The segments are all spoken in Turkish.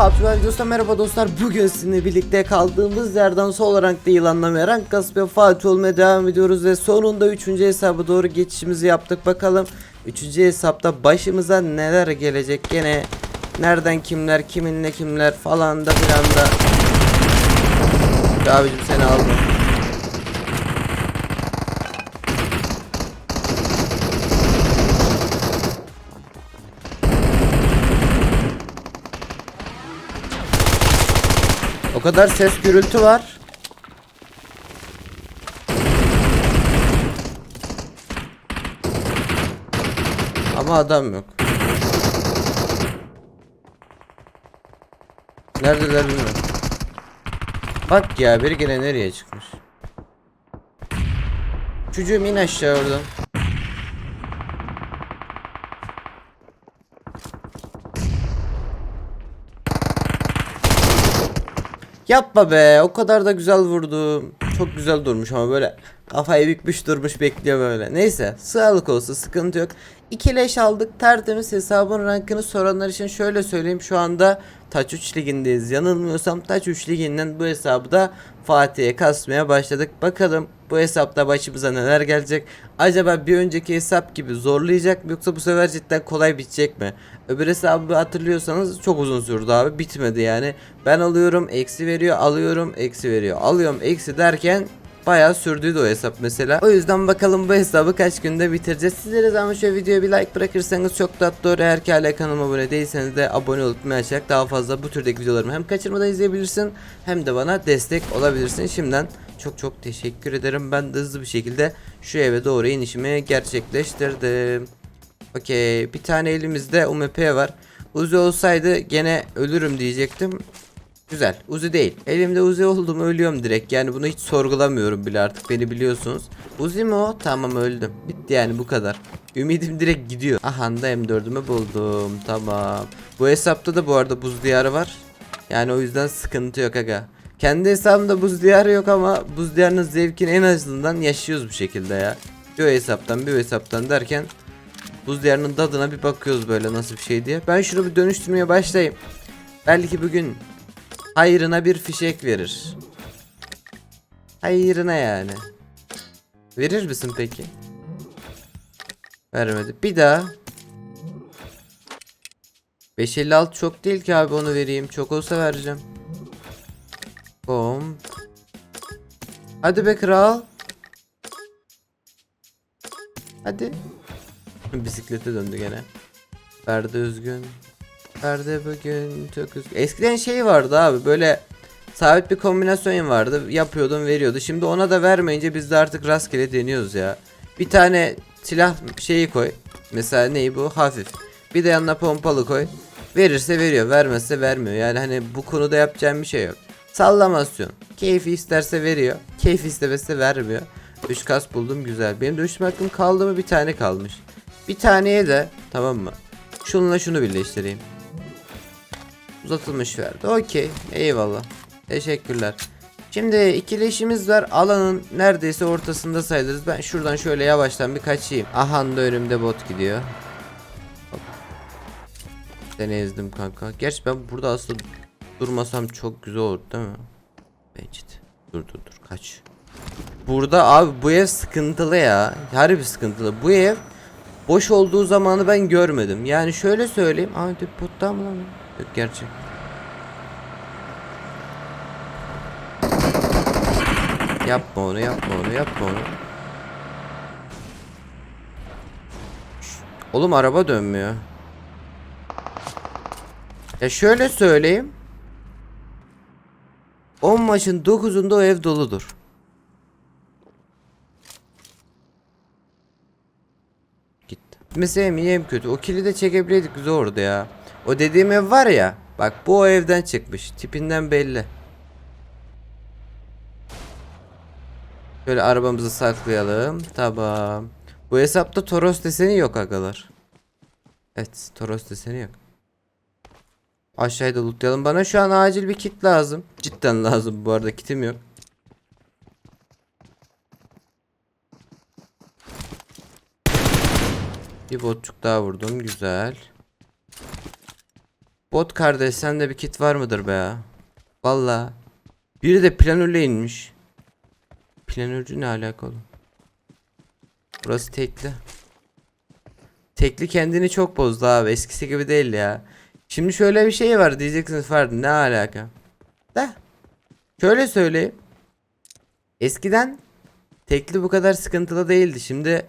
PUBG videosunda merhaba dostlar. Bugün sizinle birlikte kaldığımız yerden sol rankta yılanlamaya rank kasıp ve Fatih olmaya devam ediyoruz ve sonunda 3. hesaba doğru geçişimizi yaptık. Bakalım 3. hesapta başımıza neler gelecek gene nereden kimler kiminle kimler falan da filan da. Abicim seni aldım. O kadar ses gürültü var. Ama adam yok. Neredeler bilmiyorum. Bak ya biri gene nereye çıkmış. Çocuğum in aşağı oradan. Yapma be o kadar da güzel vurdum. Çok güzel durmuş ama böyle kafayı bükmüş durmuş bekliyor böyle. Neyse sağlık olsun sıkıntı yok. İki leş aldık tertemiz hesabın rankını soranlar için şöyle söyleyeyim şu anda Taç 3 ligindeyiz. Yanılmıyorsam Taç 3 liginden bu hesabı da Fatih'e kasmaya başladık. Bakalım bu hesapta başımıza neler gelecek? Acaba bir önceki hesap gibi zorlayacak mı yoksa bu sefer cidden kolay bitecek mi? Öbür hesabı hatırlıyorsanız çok uzun sürdü abi bitmedi yani. Ben alıyorum eksi veriyor alıyorum eksi veriyor alıyorum eksi derken Bayağı sürdüydü o hesap mesela. O yüzden bakalım bu hesabı kaç günde bitireceğiz. Sizlere zaman şu videoya bir like bırakırsanız çok tatlı olur. Eğer ki hala kanalıma abone değilseniz de abone olup açarak daha fazla bu türdeki videolarımı hem kaçırmadan izleyebilirsin hem de bana destek olabilirsin. Şimdiden çok çok teşekkür ederim. Ben de hızlı bir şekilde şu eve doğru inişimi gerçekleştirdim. Okey bir tane elimizde UMP var. Uzi olsaydı gene ölürüm diyecektim. Güzel. Uzi değil. Elimde Uzi oldu mu ölüyorum direkt. Yani bunu hiç sorgulamıyorum bile artık beni biliyorsunuz. Uzi mi o? Tamam öldüm. Bitti yani bu kadar. Ümidim direkt gidiyor. Aha da M4'ümü buldum. Tamam. Bu hesapta da bu arada buz diyarı var. Yani o yüzden sıkıntı yok aga. Kendi hesabımda buz diyarı yok ama buz diyarının zevkini en azından yaşıyoruz bu şekilde ya. Bir hesaptan bir hesaptan derken buz diyarının tadına bir bakıyoruz böyle nasıl bir şey diye. Ben şunu bir dönüştürmeye başlayayım. Belki bugün hayrına bir fişek verir. Hayrına yani. Verir misin peki? Vermedi. Bir daha. 556 çok değil ki abi onu vereyim. Çok olsa vereceğim. Bom. Hadi be kral. Hadi. Bisiklete döndü gene. Ferdi üzgün. Ferdi bugün çok üzgün. Eskiden şey vardı abi böyle sabit bir kombinasyon vardı. Yapıyordun veriyordu. Şimdi ona da vermeyince biz de artık rastgele deniyoruz ya. Bir tane silah şeyi koy. Mesela neyi bu? Hafif. Bir de yanına pompalı koy. Verirse veriyor, vermezse vermiyor. Yani hani bu konuda yapacağım bir şey yok. Sallamasyon. Keyfi isterse veriyor. Keyfi istemezse vermiyor. 3 kas buldum güzel. Benim dönüşüm hakkım kaldı mı? Bir tane kalmış. Bir taneye de tamam mı? Şununla şunu birleştireyim. Uzatılmış verdi. Okey. Eyvallah. Teşekkürler. Şimdi ikili işimiz var. Alanın neredeyse ortasında sayılırız. Ben şuradan şöyle yavaştan bir kaçayım. Aha da önümde bot gidiyor. Hop. Seni ezdim kanka. Gerçi ben burada aslında durmasam çok güzel olur değil mi? Bence. Dur dur dur kaç. Burada abi bu ev sıkıntılı ya. Harbi sıkıntılı. Bu ev boş olduğu zamanı ben görmedim. Yani şöyle söyleyeyim. Aa botta mı lan? Gerçek. Yapma onu, yapma onu, yapma onu. Oğlum araba dönmüyor. Ya şöyle söyleyeyim. 10 maçın 9'unda o ev doludur. Gitti. Mesela mi hem kötü. O kilidi çekebileydik zordu ya. O dediğim ev var ya. Bak bu o evden çıkmış. Tipinden belli. Şöyle arabamızı saklayalım. Tamam. Bu hesapta Toros deseni yok agalar. Evet Toros deseni yok. Aşağıda lootlayalım. Bana şu an acil bir kit lazım. Cidden lazım bu arada kitim yok. Bir botçuk daha vurdum. Güzel. Bot kardeş sende bir kit var mıdır be ya? Valla. Biri de planörle inmiş. Planörcü ne alakalı? Burası tekli. Tekli kendini çok bozdu abi. Eskisi gibi değil ya. Şimdi şöyle bir şey var diyeceksiniz Ferdi ne alaka? Da. Şöyle söyleyeyim. Eskiden tekli bu kadar sıkıntılı değildi. Şimdi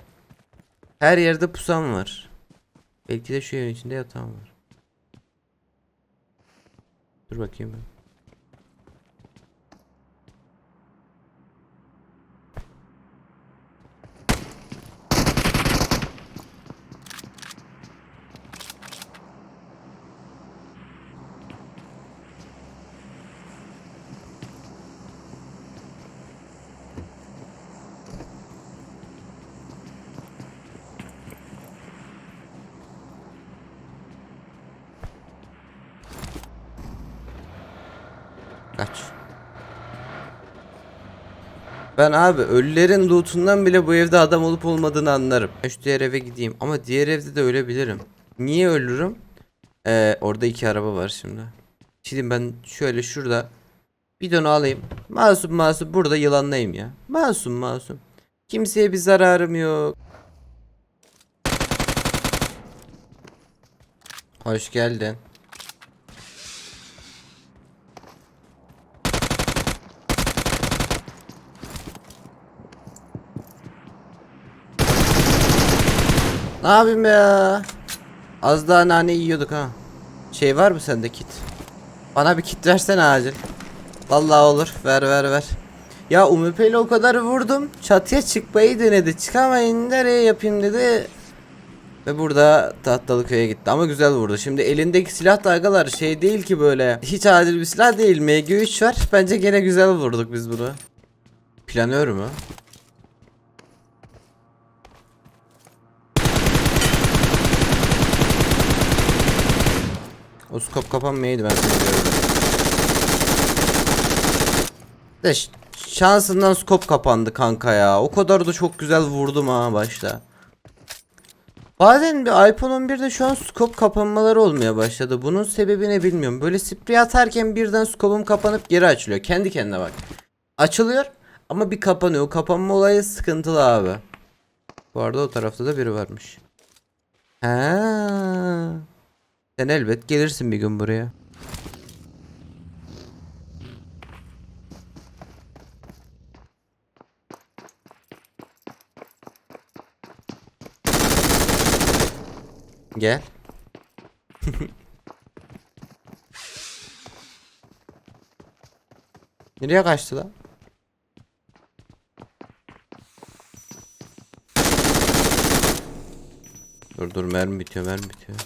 her yerde pusan var. Belki de şu evin içinde yatağım var. Dur bakayım ben. Kaç. Ben abi ölülerin lootundan bile bu evde adam olup olmadığını anlarım. Şu diğer eve gideyim ama diğer evde de ölebilirim. Niye ölürüm? Ee, orada iki araba var şimdi. Şimdi ben şöyle şurada bidonu alayım. Masum masum burada yılanlayayım ya. Masum masum. Kimseye bir zararım yok. Hoş geldin. Ne yapayım ya? Az daha nane yiyorduk ha. Şey var mı sende kit? Bana bir kit versene acil. Vallahi olur. Ver ver ver. Ya UMP ile o kadar vurdum. Çatıya çıkmayı denedi. Çıkamayın nereye yapayım dedi. Ve burada tahtalı köye gitti. Ama güzel vurdu. Şimdi elindeki silah da agalar şey değil ki böyle. Hiç adil bir silah değil. MG3 var. Bence gene güzel vurduk biz bunu. Planör mü? O skop kapanmayaydı ben seni gördüm. De şansından skop kapandı kanka ya. O kadar da çok güzel vurdum ha başta. Bazen bir iPhone 11'de şu an skop kapanmaları olmaya başladı. Bunun sebebi ne bilmiyorum. Böyle sprey atarken birden skopum kapanıp geri açılıyor. Kendi kendine bak. Açılıyor ama bir kapanıyor. O kapanma olayı sıkıntılı abi. Bu arada o tarafta da biri varmış. Ha. Sen elbet gelirsin bir gün buraya. Gel. Nereye kaçtı lan? Dur dur mermi bitiyor mermi bitiyor.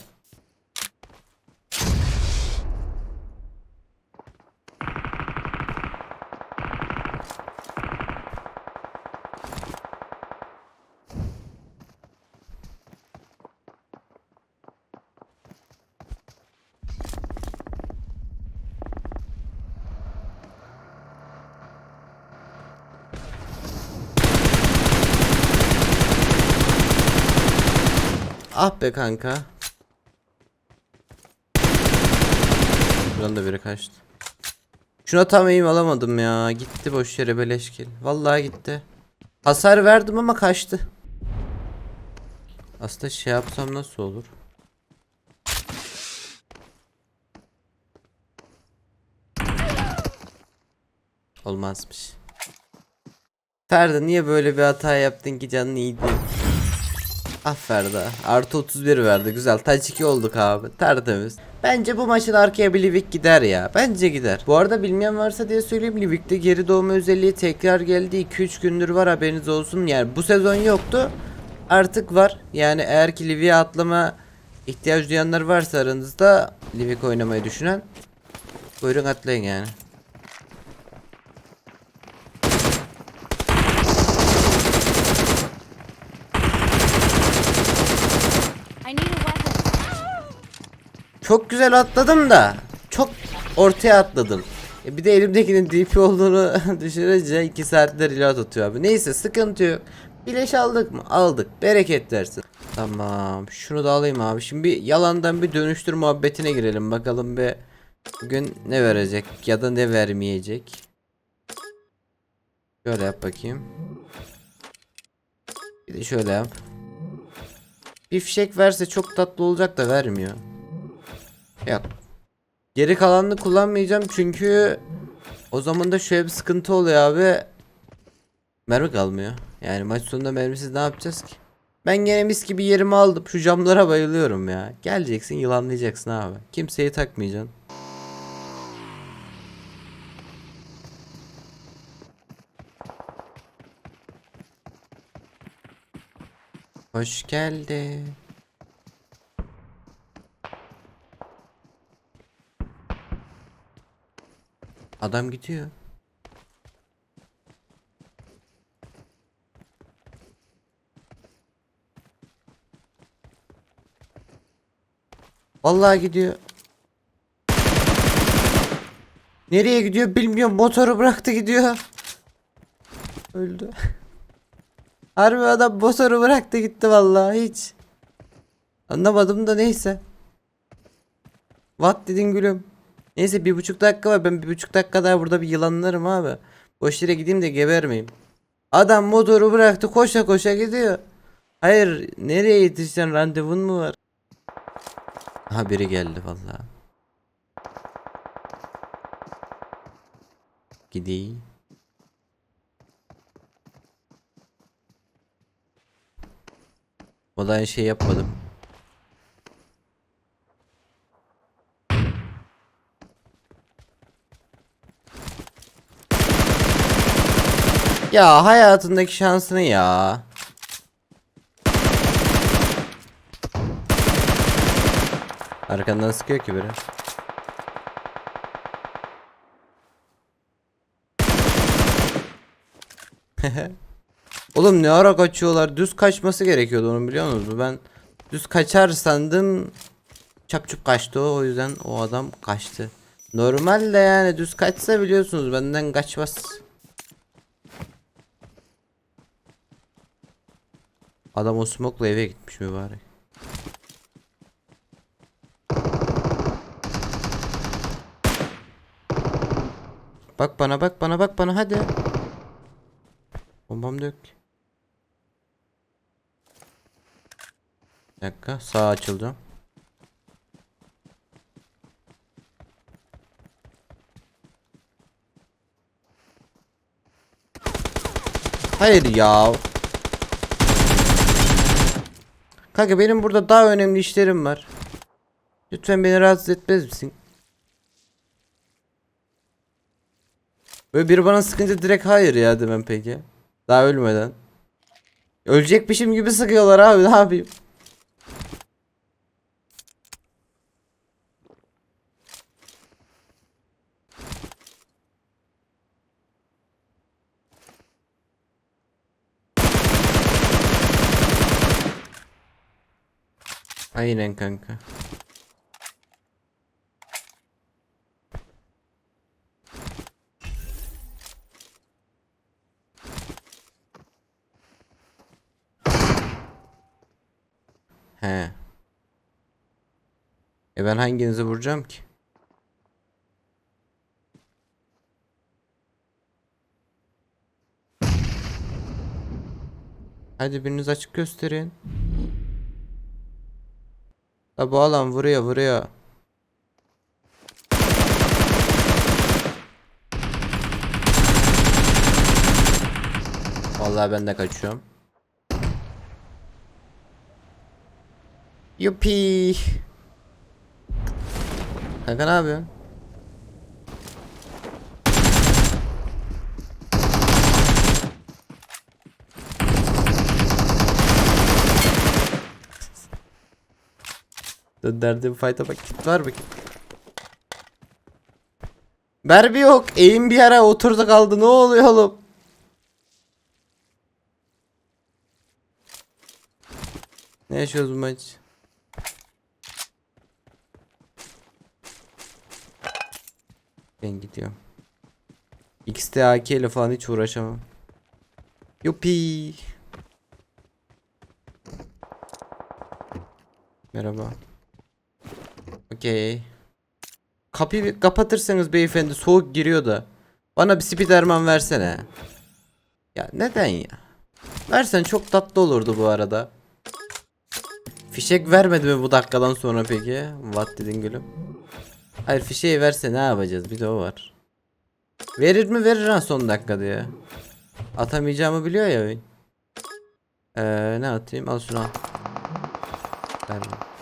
Ah be kanka. Buradan da biri kaçtı. Şuna tam eğim alamadım ya. Gitti boş yere beleşkil. Vallahi gitti. Hasar verdim ama kaçtı. Aslında şey yapsam nasıl olur? Olmazmış. Ferdi niye böyle bir hata yaptın ki canın iyiydi? Ah Ferda. Artı 31 verdi. Güzel. Taç 2 olduk abi. Tertemiz. Bence bu maçın arkaya bir Livik gider ya. Bence gider. Bu arada bilmeyen varsa diye söyleyeyim. Livik'te geri doğma özelliği tekrar geldi. 2-3 gündür var haberiniz olsun. Yani bu sezon yoktu. Artık var. Yani eğer ki Livik'e atlama ihtiyaç duyanlar varsa aranızda Livik oynamayı düşünen buyurun atlayın yani. Çok güzel atladım da çok ortaya atladım. E bir de elimdekinin DP olduğunu düşününce 2 saatler reload atıyor abi. Neyse sıkıntı yok. Bileş aldık mı? Aldık. Bereket versin. Tamam. Şunu da alayım abi. Şimdi bir yalandan bir dönüştür muhabbetine girelim. Bakalım bir bugün ne verecek ya da ne vermeyecek. Şöyle yap bakayım. Bir de şöyle yap. Bir fişek verse çok tatlı olacak da vermiyor. Yok. Geri kalanını kullanmayacağım çünkü o zaman da şöyle bir sıkıntı oluyor abi. Mermi kalmıyor. Yani maç sonunda mermisiz ne yapacağız ki? Ben gene mis gibi yerimi aldım. Şu camlara bayılıyorum ya. Geleceksin yılanlayacaksın abi. Kimseyi takmayacaksın. Hoş geldin. Adam gidiyor. Vallahi gidiyor. Nereye gidiyor bilmiyorum. Motoru bıraktı gidiyor. Öldü. Harbi adam motoru bıraktı gitti vallahi hiç. Anlamadım da neyse. What dedin gülüm? Neyse bir buçuk dakika var. Ben bir buçuk dakika daha burada bir yılanlarım abi. Boş yere gideyim de gebermeyeyim. Adam motoru bıraktı koşa koşa gidiyor. Hayır nereye yetişeceksin randevun mu var? Ha biri geldi vallahi. Gideyim. O da aynı şey yapmadım. Ya hayatındaki şansını ya. Arkandan sıkıyor ki biri. Oğlum ne ara kaçıyorlar? Düz kaçması gerekiyordu onu biliyor musunuz? Ben düz kaçar sandım. Çapçup kaçtı o, o yüzden o adam kaçtı. Normalde yani düz kaçsa biliyorsunuz benden kaçmaz. Adam o smoke'la eve gitmiş mübarek. Bak bana bak bana bak bana hadi. Bombam. Bir dakika sağa açılacağım. Hayır ya. Kanka benim burada daha önemli işlerim var. Lütfen beni rahatsız etmez misin? Böyle biri bana sıkınca direkt hayır ya demem peki. Daha ölmeden. Ölecekmişim gibi sıkıyorlar abi ne yapayım? Aynen kanka. He. E ben hanginizi vuracağım ki? Hadi biriniz açık gösterin. La bu alan vuruyor vuruyor. Vallahi ben de kaçıyorum. Yupi. Kanka ne yapıyorsun? Derdi bu fight'a bak. Kit var mı kit? Berbi yok. Eğim bir yere oturdu kaldı. Ne oluyor oğlum? Ne yaşıyoruz bu maç? Ben gidiyorum. XT AK ile falan hiç uğraşamam. Yupi. Merhaba. Okey. Kapıyı kapatırsanız beyefendi soğuk giriyor da. Bana bir spiderman versene. Ya neden ya? Versen çok tatlı olurdu bu arada. Fişek vermedi mi bu dakikadan sonra peki? What dedin gülüm? Hayır fişeği verse ne yapacağız? Bir de o var. Verir mi verir ha son dakika diye. Atamayacağımı biliyor ya oyun. Ee, ne atayım? Al şunu al. Verme.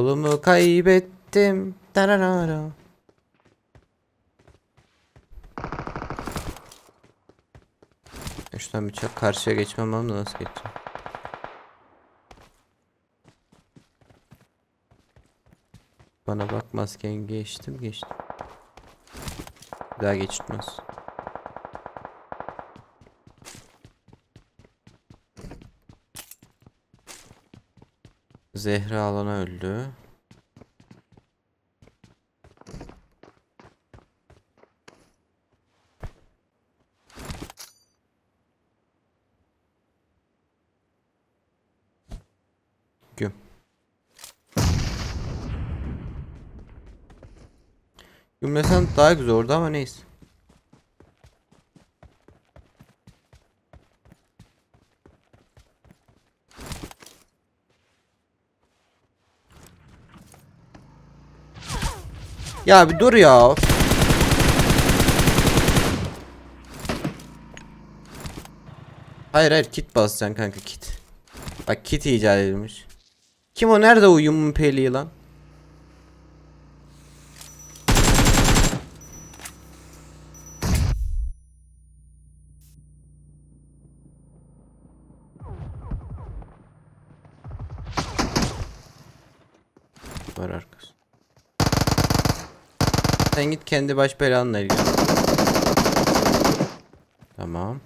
Kolumu kaybettim. Tararara. Şuradan bir çok karşıya geçmem lazım da nasıl geçeceğim? Bana bakmazken geçtim geçtim. Bir daha geçitmez. Zehra alana öldü. Güm. Gümlesen daha güzel olurdu ama neyse. Ya bir dur ya. Hayır hayır kit basacaksın kanka kit. Bak kit icat edilmiş. Kim o nerede o yumum peliği lan? Var arkası. Sen git kendi baş belanla ilgilen. Tamam.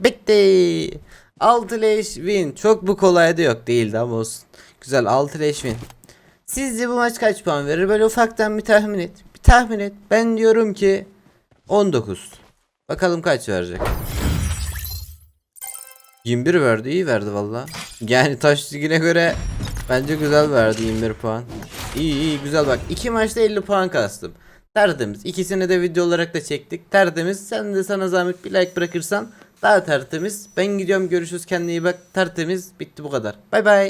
Bitti. 6 leş win. Çok bu kolay da yok değildi ama olsun. Güzel 6 leş win. Sizce bu maç kaç puan verir? Böyle ufaktan bir tahmin et. Bir tahmin et. Ben diyorum ki 19. Bakalım kaç verecek. 21 verdi iyi verdi valla. Yani taş ligine göre bence güzel verdi 21 puan. İyi iyi güzel bak. iki maçta 50 puan kastım. Tertemiz. İkisini de video olarak da çektik. Tertemiz. Sen de sana zahmet bir like bırakırsan daha tertemiz. Ben gidiyorum görüşürüz kendine iyi bak. Tertemiz. Bitti bu kadar. Bay bay.